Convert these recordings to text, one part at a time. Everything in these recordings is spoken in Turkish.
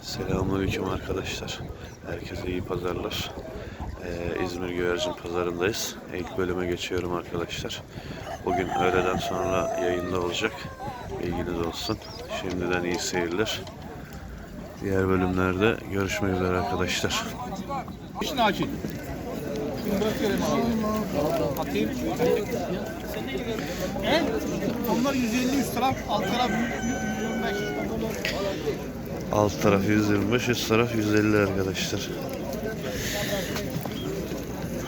Selamünaleyküm arkadaşlar. Herkese iyi pazarlar. Ee, İzmir Güvercin Pazarındayız. İlk bölüme geçiyorum arkadaşlar. Bugün öğleden sonra yayında olacak. Bilginiz olsun. Şimdiden iyi seyirler. Diğer bölümlerde görüşmek üzere arkadaşlar. İşini açın. Atayım. Onlar 150 üst taraf, alt taraf 125. Alt taraf 125, üst taraf 150 arkadaşlar.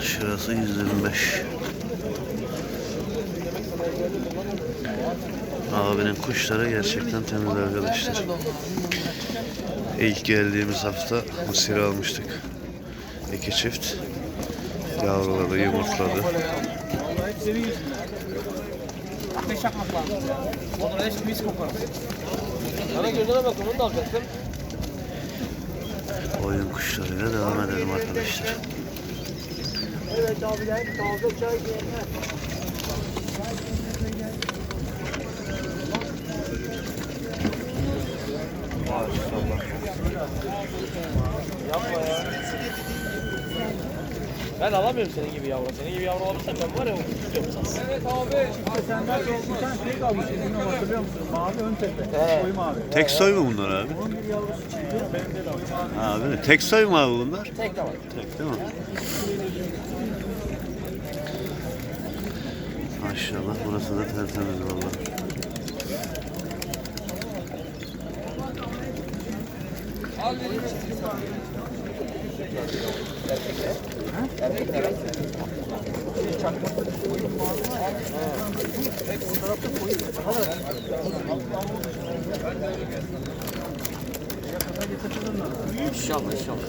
Şurası 125. Abinin kuşları gerçekten temiz arkadaşlar. İlk geldiğimiz hafta mısır almıştık. İki çift. Yavruladı, yumurtladı. Ateş yakmak lazım. Onlara hiç mis kokar. Sana gözüne bak onu da alacaksın. Oyun kuşlarıyla devam edelim arkadaşlar. Evet abiler taze çay gelmez. Yapma ya. Ben alamıyorum senin gibi yavru. Senin gibi yavru alırsan ben var ya istiyorum sana. Evet abi. Senden çok bir tane şey kalmış. Bilmiyorum hatırlıyor musun? Mavi ön tepe. He. Koyu mavi. Tek soy mu bunlar abi? Onun bir yavrusu çıktı. Benim de var. Abi mi? Tek soy mu abi bunlar? Tek de var. Tek değil mi? Maşallah burası da tertemiz valla. İnşallah inşallah.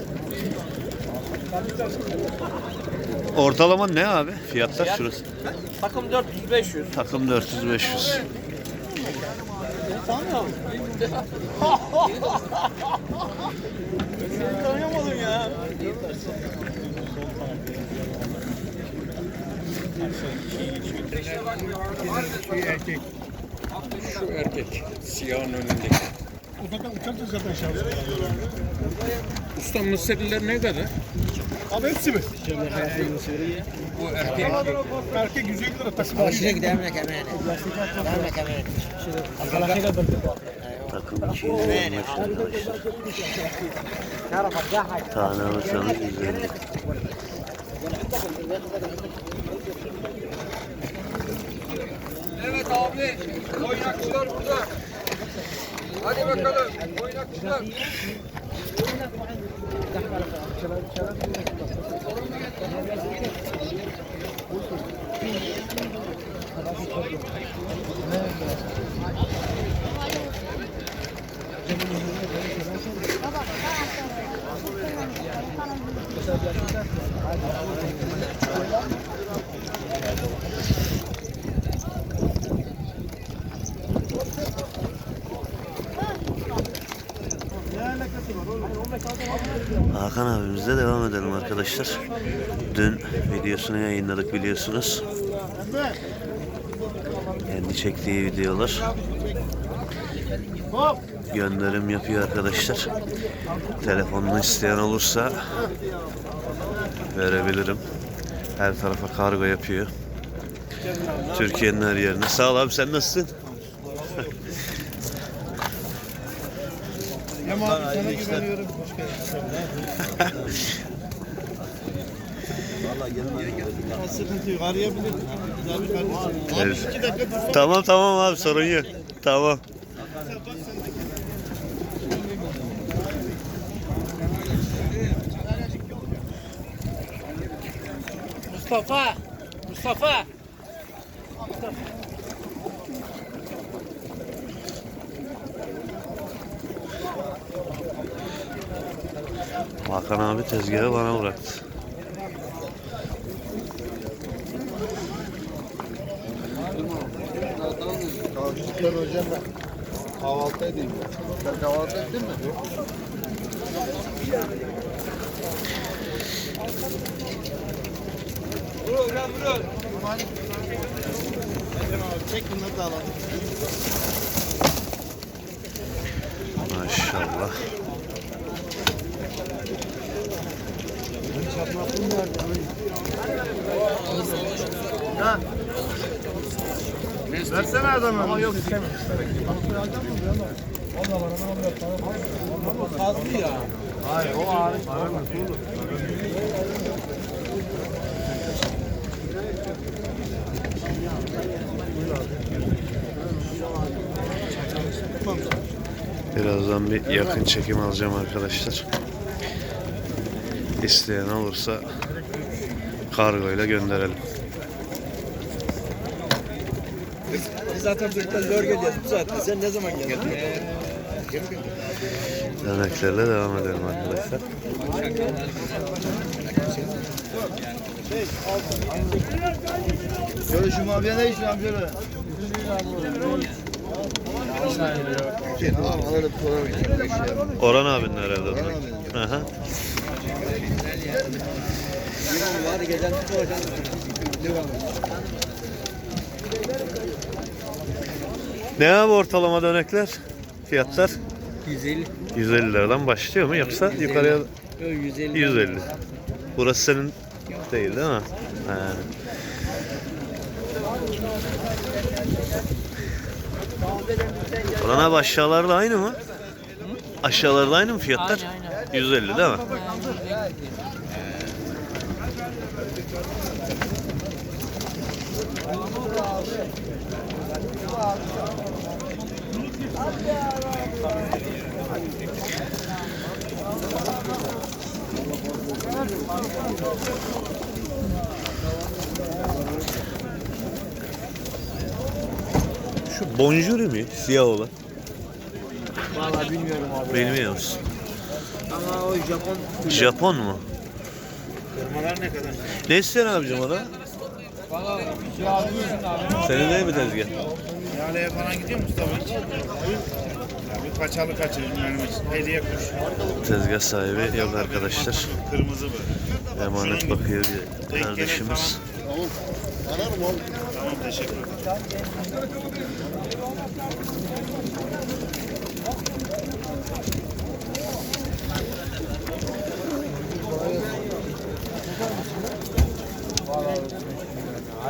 Ortalama ne abi? Fiyatlar şurası. Takım 400-500. Takım 400-500. Tanıyorum. Seni tanıyamadım ya. Şu erkek siyahın önündeki. Ufaktan uçarsa zaten şans. Usta mısırlılar ne kadar? Abi hepsi mi? Bu erkek. Erkek 150 lira takım. Başlık demek hemen. Demek hemen. Takım 225 arkadaşlar. Tane alırsanız 150. Abi. Oynakçılar burada. Hadi bakalım. Oynakçılar. Hakan abimizle devam edelim arkadaşlar. Dün videosunu yayınladık biliyorsunuz. Kendi çektiği videolar. Gönderim yapıyor arkadaşlar. Telefonunu isteyen olursa verebilirim. Her tarafa kargo yapıyor. Türkiye'nin her yerine. Sağ ol abi sen nasılsın? Hem abi sana güveniyorum. Hoş geldin. Evet. Tamam tamam abi sorun yok. Tamam. Mustafa. Mustafa. Hakan abi tezgahı bana bıraktı. Çocuklar hocam ben kahvaltı edeyim. Sen kahvaltı ettin mi? Vurun lan vurun. Çek bunları da alalım. Maşallah. Versene adamı. Ama yok Fazla ya. Hayır o ağrı. Birazdan bir yakın çekim alacağım arkadaşlar. İsteyen olursa kargo ile gönderelim. Biz zaten çocuklar zor geliyoruz bu saatte. Sen ne zaman geldin? Derneklerle devam edelim arkadaşlar. Şöyle şu maviye ne işin amcalı? Orhan abinin herhalde. değil mi? Aha. Var gelen tutacağım. Ne abi ortalama dönekler? Fiyatlar 150. 150 liradan başlıyor mu yoksa yukarıya Yok 150. 150. Burası senin değil değil mi? He. Orhan abi aşağılarda aynı mı? Aşağılarda aynı mı fiyatlar? 150 değil mi? Şu bonjuri mi? Siyah olan. Valla bilmiyorum abi. Bilmiyor musun? Ama o Japon Japon mu? Kırmalar ne kadar? Ne istiyorsun abicim o Senin değil mi tezgah? Yalaya falan gidiyor Mustafa hiç? Ya bir kaçalı kaçırın yani hediye kuş. Tezgah sahibi yok arkadaşlar. Kırmızı böyle. Emanet bakıyor bir kardeşimiz. Tamam teşekkür ederim.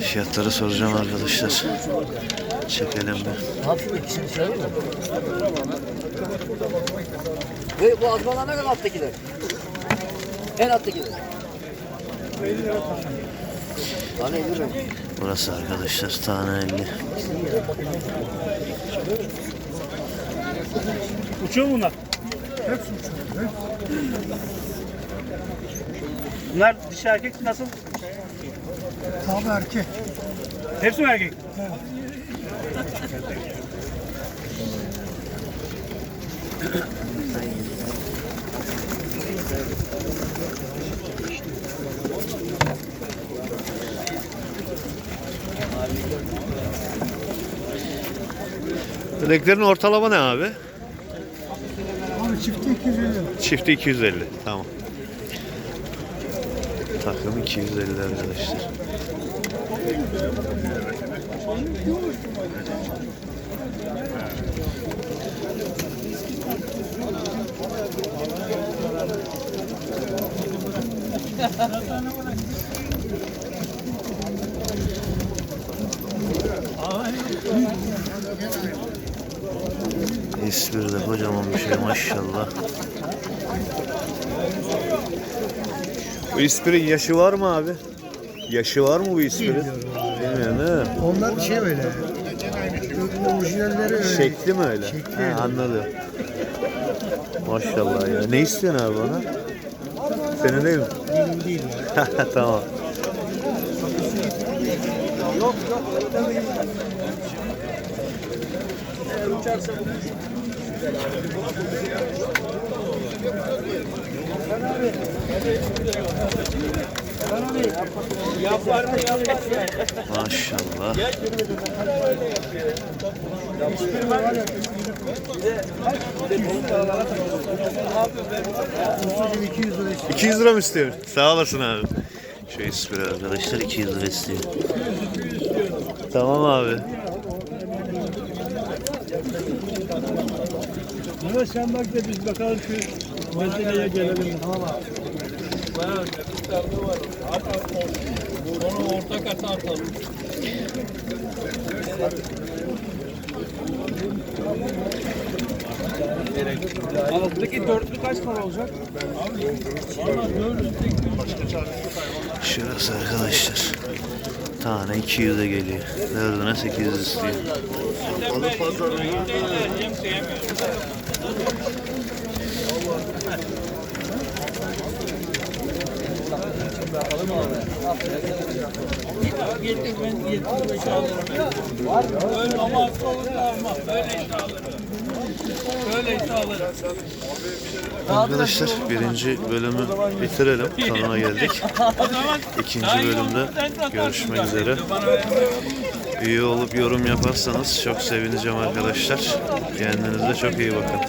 Fiyatları soracağım arkadaşlar. Çekelim bir. Ve bu azmalar ne kadar alttakiler? En alttakiler. Tane 50 lira. Burası arkadaşlar tane 50. Uçuyor mu bunlar? Hepsi uçuyor. Bunlar dişi erkek nasıl? Abi erkek. Hepsi mi erkek? Renklerin ortalama ne abi? Abi çifti 250 lira. Çifti 250. Tamam. Takım 250 arkadaşlar. İspir de kocaman bir şey maşallah. Bu ispirin yaşı var mı abi? Yaşı var mı bu ispirin? Bilmiyorum değil mi? Onlar şey öyle. Orijinalleri öyle. Şekli mi öyle? Şekli Ha, anladım. Maşallah ya. Ne istiyorsun abi ona? Senin değil mi? Benim değil tamam. Maşallah. Usulü 200 lira istiyor. 200 lira mı istiyor? Sağ olasın abi. Şu ispiri arkadaşlar 200 lira istiyor. Tamam abi. Ama sen bak da biz bakalım şu meseleye gelelim. Tamam abi. Onu orta kata atalım. Peki dörtlü kaç para olacak? Şurası arkadaşlar. Tane 200'e geliyor. Dördüne 800 istiyor. Öyle ama hastalık almam. Böyle iş alırım. Alırım. Arkadaşlar birinci bölümü bitirelim. Sonuna geldik. İkinci bölümde görüşmek üzere. Üye olup yorum yaparsanız çok sevineceğim arkadaşlar. Kendinize çok iyi bakın.